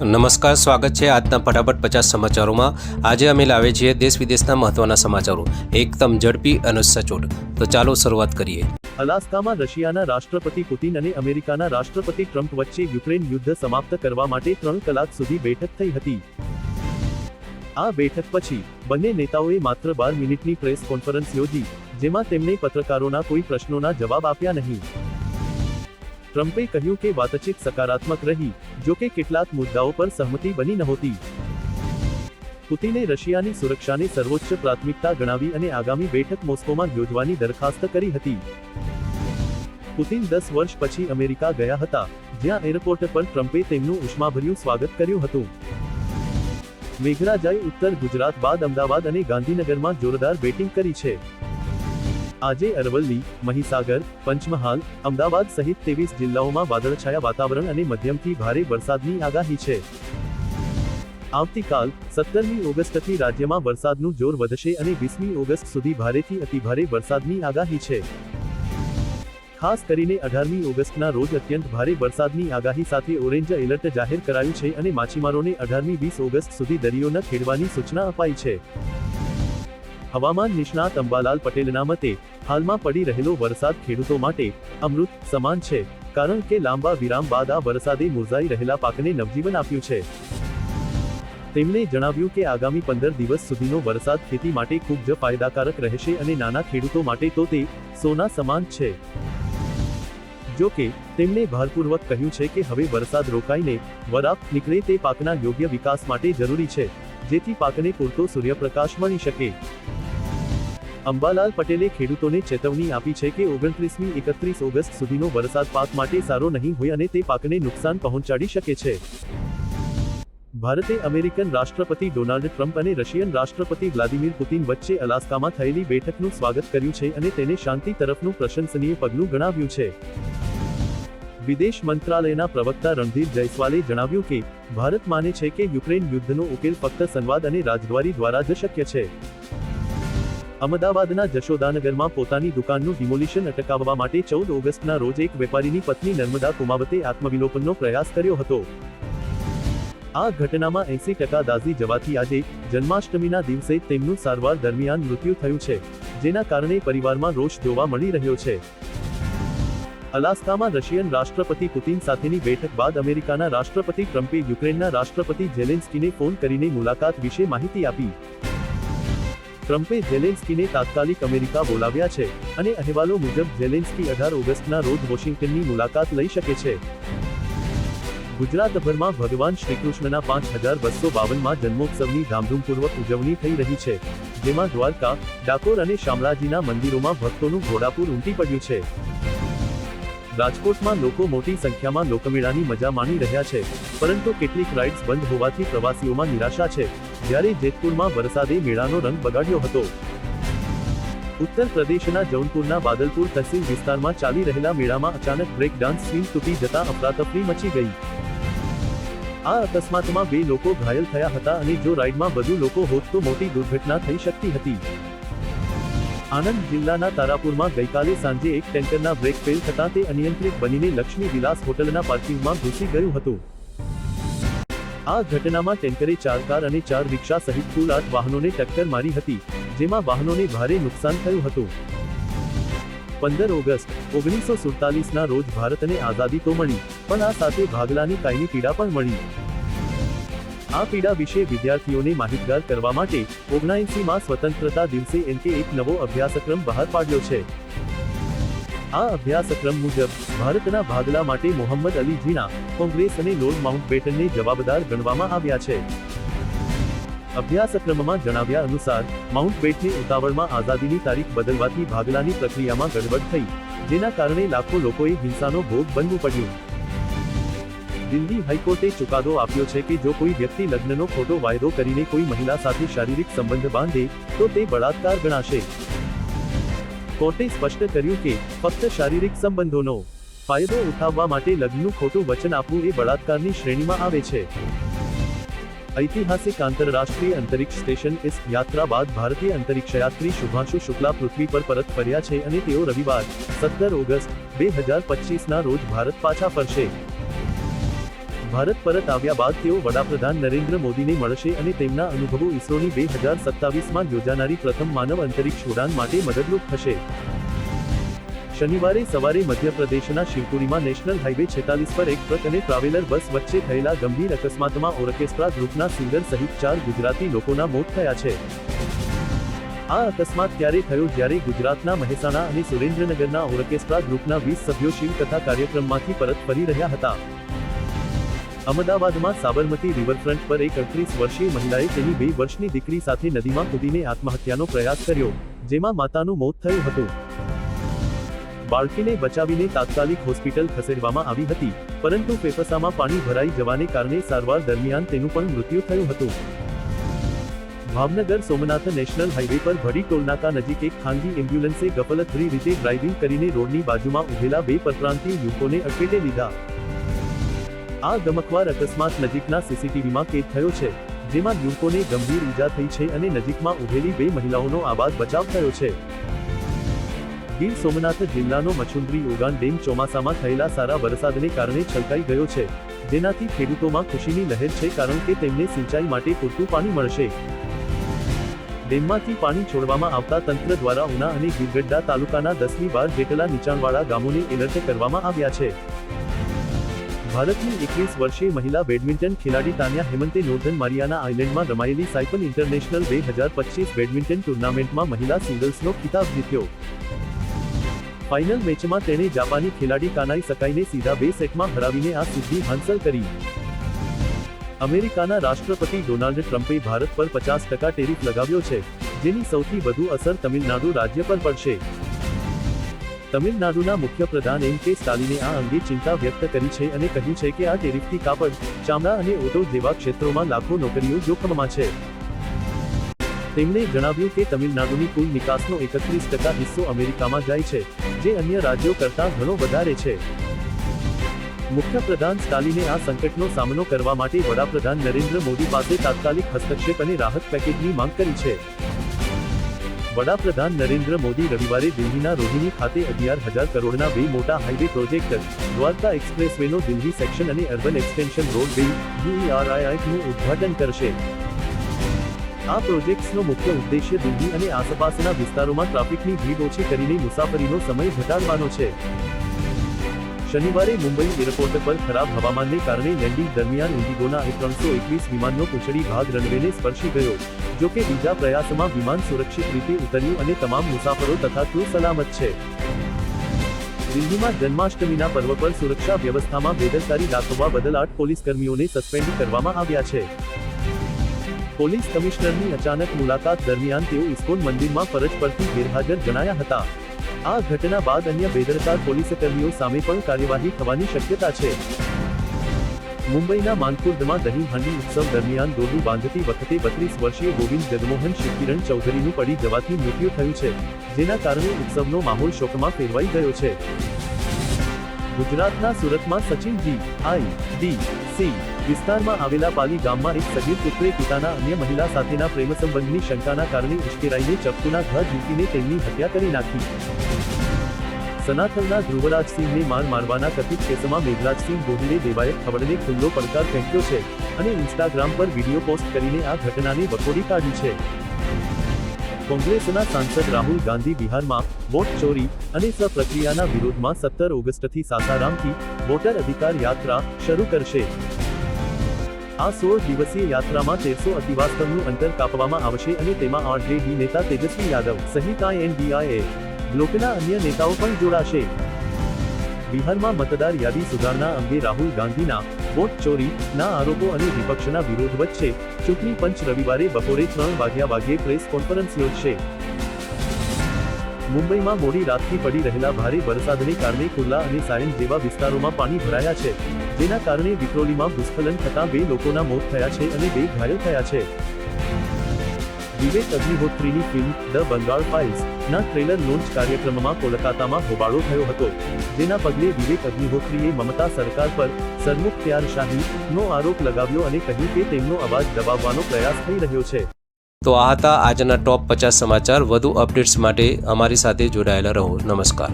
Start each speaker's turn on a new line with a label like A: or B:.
A: નમસ્કાર, સ્વાગત છે આજના ફટાફટ પચાસ સમાચારોમાં. આજે અમે લાવે છીએ દેશ વિદેશના મહત્વના સમાચારો. એકદમ ઝડપી અને સચોટ. તો ચાલો શરૂઆત કરીએ.
B: અલાસ્કામાં રશિયાના રાષ્ટ્રપતિ પુતિન અને અમેરિકાના રાષ્ટ્રપતિ ટ્રમ્પ વચ્ચે યુક્રેન યુદ્ધ સમાપ્ત કરવા માટે ત્રણ કલાક સુધી બેઠક થઈ હતી. આ બેઠક પછી બંને નેતાઓએ માત્ર બાર મિનિટની પ્રેસ કોન્ફરન્સ યોજી, જેમાં તેમણે પત્રકારોના કોઈ પ્રશ્નોના જવાબ આપ્યા નહીં. ટ્રમ્પે કહ્યું કે વાતચીત સકારાત્મક રહી જો કે કેટલાક મુદ્દાઓ પર સહમતિ બની નહોતી. પુતિને રશિયાની સુરક્ષાને સર્વોચ્ચ પ્રાથમિકતા ગણાવી અને આગામી બેઠક મોસ્કોમાં યોજવાની દરખાસ્ત કરી હતી. પુતિન દસ વર્ષ પછી અમેરિકા ગયા હતા, જ્યાં એરપોર્ટ પર ટ્રમ્પે તેમનું ઉષ્માભર્યું સ્વાગત કર્યું હતું. મેઘરાજાએ ઉત્તર ગુજરાત બાદ અમદાવાદ અને ગાંધીનગરમાં જોરદાર બેટિંગ કરી છે. આજે અરવલ્લી, મહીસાગર, પંચમહાલ, અમદાવાદ સહિત ત્રેવીસ જિલ્લાઓમાં વાદળછાયા વાતાવરણ અને મધ્યમથી ભારે વરસાદની આગાહી છે. આવતીકાલ, સત્તરમી ઓગસ્ટથી રાજ્યમાં વરસાદનું જોર વધશે અને વીસમી ઓગસ્ટ સુધી ભારેથી અતિભારે વરસાદની આગાહી છે. ખાસ કરીને અઢારમી ઓગસ્ટના રોજ અત્યંત ભારે વરસાદની આગાહી સાથે ઓરેન્જ એલર્ટ જાહેર કરાયું છે અને માછીમારોને અઢારમી વીસ ઓગસ્ટ સુધી દરિયો ન ખેડવાની સૂચના અપાઈ છે. હવામાન નિષ્ણાત અંબાલાલ પટેલના મતે હાલમાં પડી રહેલો વરસાદ ખેડૂતો માટે અમૃત સમાન છે, કારણ કે લાંબા વિરામ બાદ આ વરસાદે મુરઝાઈ રહેલા પાકને નવજીવન આપ્યું છે. તેમણે જણાવ્યું કે આગામી પંદર દિવસ સુધીનો વરસાદ ખેતી માટે ખૂબ જ ફાયદાકારક રહેશે અને નાના ખેડૂતો માટે તો તે સોના સમાન છે. જો કે, તેમણે ભારપૂર્વક કહ્યું છે કે હવે વરસાદ રોકાઈને વરાપ નીકળે તે પાકના યોગ્ય વિકાસ માટે જરૂરી છે, જેથી પાકને પૂરતો સૂર્યપ્રકાશ મળી શકે. અંબાલાલ પટેલે ખેડૂતોને ચેતવણી આપી છે કે ઓગણત્રીસમી એકત્રીસ ઓગસ્ટ સુધીનો વરસાદ પાક માટે સારો નહીં હોય અને તે પાકને નુકસાન પહોંચાડી શકે છે. ભારતે અમેરિકન રાષ્ટ્રપતિ ડોનાલ્ડ ટ્રમ્પ અને રશિયન રાષ્ટ્રપતિ વ્લાદિમીર પુતિન વચ્ચે અલાસ્કામાં થયેલી બેઠકનું સ્વાગત કર્યું છે અને તેને શાંતિ તરફનું પ્રશંસનીય પગલું ગણાવ્યું છે. વિદેશ મંત્રાલયના પ્રવક્તા રણધીર જયસ્વાલે જણાવ્યું કે, ભારત માને છે કે યુક્રેન યુદ્ધનો ઉકેલ ફક્ત સંવાદ અને રાજદ્વારી દ્વારા જ શક્ય છે. અમદાવાદના જશોદાનગરમાં પોતાની દુકાનનું ડિમોલિશન અટકાવવા માટે ચૌદ ઓગસ્ટના રોજ એક વેપારીની પત્ની નર્મદા કુમાવતે આત્મવિલોપનનો પ્રયાસ કર્યો હતો. આ ઘટનામાં એસી ટકા દાઝી જવાથી આજે જન્માષ્ટમીના દિવસે તેમનું સારવાર દરમિયાન મૃત્યુ થયું છે, જેના કારણે પરિવારમાં રોષ જોવા મળી રહ્યો છે. અલાસ્કામાં રશિયન રાષ્ટ્રપતિ પુતિન સાથેની બેઠક બાદ અમેરિકાના રાષ્ટ્રપતિ ટ્રમ્પે યુક્રેનના રાષ્ટ્રપતિ ઝેલેન્સ્કીને ફોન કરીને મુલાકાત વિશે માહિતી આપી. ટ્રમ્પે ઝેલેન્સ્કીને તાત્કાલિક અમેરિકા બોલાવ્યા છે અને અહેવાલો મુજબ ઝેલેન્સ્કી અઢાર ઓગસ્ટના રોજ વોશિંગ્ટનની મુલાકાત લઈ શકે છે. ગુજરાતભરમાં ભગવાન શ્રીકૃષ્ણના પાંચ હજાર બસો બાવનમાં જન્મોત્સવની ધામધૂમપૂર્વક ઉજવણી થઈ રહી છે, જેમાં દ્વારકા, ડાકોર અને શામળાજીના મંદિરોમાં ભક્તોનું ઘોડાપુર ઉમટી પડ્યું છે. રાજકોટમાં લોકો મોટી સંખ્યામાં લોકમેળાની મજા માણી રહ્યા છે, પરંતુ કેટલીક રાઇડ્સ બંધ હોવાથી પ્રવાસીઓમાં નિરાશા છે. જ્યારે જેતપુરમાં વરસાદે મેળાનો રંગ બગાડ્યો હતો. ઉત્તર પ્રદેશના જૌનપુરના બાદલપુર તહસીલ વિસ્તારમાં ચાલી રહેલા મેળામાં અચાનક બ્રેક ડાન્સ સ્વિંગ તૂટી જતા અફરાતફરી મચી ગઈ. આ અકસ્માતમાં બે લોકો ઘાયલ થયા હતા અને જો રાઇડમાં વધુ લોકો હોત તો મોટી દુર્ઘટના થઈ શકતી હતી. આણંદ જિલ્લાના તારાપુરમાં ગઈકાલે સાંજે એક ટેન્કરના બ્રેક ફેલ થતાં તે અનિયંત્રિત બનીને લક્ષ્મી વિલાસ હોટલના પાર્કિંગમાં ઘૂસી ગયું હતું. આ ઘટનામાં ટેન્કરે ચાર કાર અને ચાર રિક્ષા સહિત કુલ આઠ વાહનોને ટક્કર મારી હતી, જેમાં વાહનોને ભારે નુકસાન થયું હતું. પંદર ઓગસ્ટ, ઓગણીસો સુડતાલીસના રોજ ભારતને આઝાદી તો મળી, પણ આ સાથે ભાગલાની કાયમી પીડા પણ મળી. આ પીડા વિશે વિદ્યાર્થીઓને માહિતગાર કરવા માટે ઓગણએંસીમાં સ્વતંત્રતા દિવસે એનકે એક નવો અભ્યાસક્રમ બહાર પાડ્યો છે. આ અભ્યાસક્રમ મુજબ ભારતના ભાગલા માટે મોહમ્મદ અલી જીના કોંગ્રેસ અને લોર્ડ માઉન્ટબેટનને જવાબદાર ગણવામાં આવ્યા છે. અભ્યાસક્રમમાં જણાવ્યા અનુસાર માઉન્ટબેટને ઉતાવળમાં આઝાદીની તારીખ બદલવાથી ભાગલાની પ્રક્રિયામાં ગડબડ થઈ, જેના કારણે લાખો લોકોએ હિંસાનો ભોગ બનવું પડ્યું. દિલ્હી હાઈકોર્ટે ચુકાદો આપ્યો છે કે જો કોઈ વ્યક્તિ લગ્નનો ખોટો વાયદો કરીને કોઈ મહિલા સાથે શારીરિક સંબંધ બાંધે, તો તે બળાત્કાર ગણાશે. કોર્ટે સ્પષ્ટ કર્યું કે, ફક્ત શારીરિક સંબંધોનો ફાયદો ઉઠાવવા માટે લગ્નનું ખોટું વચન આપવું એ બળાત્કારની શ્રેણીમાં આવે છે. ઐતિહાસિક આંતરરાષ્ટ્રીય અંતરિક્ષ સ્ટેશન એસ યાત્રા બાદ ભારતીય અંતરિક્ષયાત્રી શુભાંશુ શુક્લા પૃથ્વી પર પરત ફર્યા છે અને તેઓ રવિવાર, સત્તર ઓગસ્ટ, બે હજાર પચીસના રોજ ભારત પાછા ફરશે. ભારત પરત આવ્યા બાદ તેઓ વડાપ્રધાન નરેન્દ્ર મોદીને મળશે અને તેમના અનુભવો ઇસરોની બે હજાર સત્તાવીસમાં યોજાનારી પ્રથમ માનવ અંતરિક્ષ ઉડાન માટે મદદરૂપ થશે. શનિવારે સવારે મધ્યપ્રદેશના શિવપુરીમાં નેશનલ હાઈવે છેતાલીસ પર એક ટ્રક અને ટ્રાવેલર બસ વચ્ચે થયેલા ગંભીર અકસ્માતમાં ઓર્કેસ્ટ્રા ગ્રુપના સિંગર સહિત ચાર ગુજરાતી લોકોના મોત થયા છે. આ અકસ્માત ત્યારે થયો જ્યારે ગુજરાતના મહેસાણા અને સુરેન્દ્રનગરના ઓર્કેસ્ટ્રા ગ્રુપના વીસ સભ્યો શિવકથા કાર્યક્રમમાંથી પરત ફરી રહ્યા હતા. અમદાવાદમાં સાબરમતી રિવરફ્રન્ટ પર એક અડત્રીસ વર્ષીય મહિલાએ તેની બે વર્ષની દીકરી સાથે નદીમાં કૂદીને આત્મહત્યાનો પ્રયાસ કર્યો, જેમાં માતાનું મોત થયું હતું. બાળકીને બચાવીને તાત્કાલિક હોસ્પિટલ ખસેડવામાં આવી હતી, પરંતુ ફેફસામાં પાણી ભરાઈ જવાને કારણે સારવાર દરમિયાન તેનું પણ મૃત્યુ થયું હતું. ભાવનગર સોમનાથ નેશનલ હાઈવે પર ભડી ટોલનાકા નજીક એક ખાનગી એમ્બ્યુલન્સે ગફલતભરી રીતે ડ્રાઇવિંગ કરીને રોડની બાજુમાં ઉભેલા બે પરપ્રાંતીય યુવકોને અટકેટે લીધા. આ ગમખવાર અકસ્માત નજીકના સીસીટીવીમાં કેદ થયો છે, જેમાં યુવકોને ગંભીર ઈજા થઈ છે અને નજીકમાં ઉભેલી બે મહિલાઓનો આબાદ બચાવ થયો છે. ગીર સોમનાથ જિલ્લાનો મચુંદરી ઉગાન ડેમ ચોમાસામાં થયેલા સારા વરસાદને કારણે છલકાઈ ગયો છે, જેનાથી ખેડૂતોમાં ખુશીની લહેર છે કારણ કે તેમને સિંચાઈ માટે પૂરતું પાણી મળશે. ડેમમાંથી પાણી છોડવામાં આવતા તંત્ર દ્વારા ઉના અને ગીરગઢડા તાલુકાના દસમી બાર જેટલા નીચાણવાળા ગામોને એલર્ટ કરવામાં આવ્યા છે. ભારતની એકવીસ વર્ષીય મહિલા બેડમિન્ટન ખેલાડી તાન્યા હેમંતે નોર્ધન મારિયાના આઇલેન્ડમાં રમાયેલી સાયપન ઇન્ટરનેશનલ બે હજાર પચીસ બેડમિન્ટન ટુર્નામેન્ટમાં મહિલા સિંગલ્સનો ખિતાબ જીત્યો. ફાઇનલ મેચમાં તેણે જાપાની ખેલાડી કાનાઈ સકાઈને સીધા બે સેટમાં હરાવીને આ સિદ્ધિ હાંસલ કરી. અમેરિકાના રાષ્ટ્રપતિ ડોનાલ્ડ ટ્રમ્પે ભારત પર પચાસ ટકા ટેરિફ લગાવ્યો છે, જેની સૌથી વધુ અસર તમિલનાડુ રાજ્ય પર પડશે. તમિલનાડુના મુખ્યપ્રધાન એમ કે સ્ટાલિને આ અંગે ચિંતા વ્યક્ત કરી છે અને કહ્યું છે કે આ ટેરિફથી કાપડ, ચામડા અને ઓટો જેવા ક્ષેત્રોમાં લાખો નોકરીઓ જોખમમાં છે. તેમણે જણાવ્યું કે તમિલનાડુની કુલ નિકાસનો એકત્રીસ ટકા હિસ્સો અમેરિકામાં જાય છે, જે અન્ય રાજ્યો કરતાં ઘણો વધારે છે. મુખ્યપ્રધાન સ્ટાલિને આ સંકટનો સામનો કરવા માટે વડાપ્રધાન નરેન્દ્ર મોદી પાસે તાત્કાલિક હસ્તક્ષેપ અને રાહત પેકેજની માંગ કરી છે. વડાપ્રધાન નરેન્દ્ર મોદી રવિવારે દિલ્હીના રોહિણી ખાતે અગિયાર હજાર કરોડના બે મોટા હાઈવે પ્રોજેક્ટ દ્વારકા એક્સપ્રેસવેનો દિલ્હી સેક્શન અને અર્બન એક્સટેન્શન રોડ બે યુઈઆરઆઈઆઈનું ઉદ્ઘાટન કરશે. આ પ્રોજેક્ટ્સનો મુખ્ય ઉદ્દેશ્ય દિલ્હી અને આસપાસના વિસ્તારોમાં ટ્રાફિકની ભીડ ઓછી કરીને મુસાફરીનો સમય ઘટાડવાનો છે. શનિવારે મુંબઈ એરપોર્ટ પર ખરાબ હવામાનને કારણે લેન્ડિંગ દરમિયાન ઇન્ડિગોના ત્રણસો એકવીસ વિમાનનો કુશળી ભાગ રનવેને સ્પર્શી ગયો, જો કે બીજા પ્રયાસમાં વિમાન સુરક્ષિત રીતે ઉતર્યું અને તમામ મુસાફરો તથા ક્રૂ સલામત છે. દિલ્હીમાં જન્માષ્ટમીના પર્વ પર સુરક્ષા વ્યવસ્થામાં બેદરકારી દાખવવા બદલ આઠ પોલીસ કર્મીઓને સસ્પેન્ડ કરવામાં આવ્યા છે. પોલીસ કમિશનરની અચાનક મુલાકાત દરમિયાન તેઓ ઇસ્કોન મંદિરમાં ફરજ પરથી ગેરહાજર જણાયા હતા. આ ઘટના બાદ અન્ય બેદરકાર પોલીસ કર્મીઓ સામે પણ કાર્યવાહી થવાની શક્યતા છે. મુંબઈના માનકુર્દમાં દહીં હાંડી ઉત્સવ દરમિયાન દોરડું બાંધતી વખતે બત્રીસ વર્ષીય ગોવિંદ જગમોહન શિવકિરણ ચૌધરીનું પડી જવાથી મૃત્યુ થયું છે, જેના કારણે ઉત્સવનો માહોલ શોકમાં ફેરવાઈ ગયો છે. ગુજરાતના સુરતમાં સચિનજી આઈ, ડી, સી વિસ્તારમાં આવેલા પાલી ગામમાં એક સગીર પુત્રે પિતાના અન્ય મહિલા સાથેના પ્રેમ સંબંધની શંકાના કારણે ઉશ્કેરાઈને ચપ્પુના ઘા જીતીને તેમની હત્યા કરી નાખી. સનાતનના ધ્રુવરાજસિંહને માર મારવાના કથિત કેસમાં મેઘરાજસિંહ ગોહિલે દેવાયત ખવડને ખુલ્લો પડકાર ફેંક્યો છે અને ઇન્સ્ટાગ્રામ પર વીડિયો પોસ્ટ કરીને આ ઘટનાને વખોડી કાઢી છે. કોંગ્રેસના સાંસદ રાહુલ ગાંધી બિહારમાં વોટ ચોરી અને પ્રક્રિયાના વિરોધમાં સત્તર ઓગસ્ટથી સાસારામથી વોટર અધિકાર યાત્રા શરૂ કરશે. આ સોળ દિવસીય યાત્રામાં તેરસો અતિવાસ્તવનું અંતર કાપવામાં આવશે અને તેમાં આરજેડી નેતા તેજસ્વી યાદવ, સહિત આઈએનડીઆઈએ બ્લોકના અન્ય નેતાઓ પણ જોડાશે. બિહારમાં મતદાર યાદી સુધારણા અંગે રાહુલ ગાંધીના વોટ ચોરી ના આરોપો અને વિપક્ષના વિરોધ વચ્ચે ચૂંટણી પંચ રવિવારે બપોરે ત્રણ વાગ્યા વાગ્યે પ્રેસ કોન્ફરન્સ યોજશે. મુંબઈમાં મોડી રાતથી પડી રહેલા ભારે વરસાદને કારણે કુર્લા અને સાયન જેવા વિસ્તારોમાં પાણી ભરાયા છે, જેના કારણે વિક્રોલીમાં ભૂસ્ખલન થતાં બે લોકોના મોત થયા છે અને બે ઘાયલ થયા છે. વિવેક અગ્નિહોત્રીની ફિલ્મ ધ બંગાળ ફાઇલ્સ ના ટ્રેલર લોન્ચ કાર્યક્રમમાં કોલકાતામાં હોબાળો થયો હતો, જેના પગલે વિવેક અગ્નિહોત્રીએ મમતા સરકાર પર સરમુખ શાહી નો આરોપ લગાવ્યો અને કહ્યું કે તેમનો અવાજ દબાવવાનો પ્રયાસ થઈ રહ્યો છે.
A: તો આ હતા આજના ટોપ પચાસ સમાચાર. વધુ અપડેટ્સ માટે અમારી સાથે જોડાયેલા રહો. નમસ્કાર.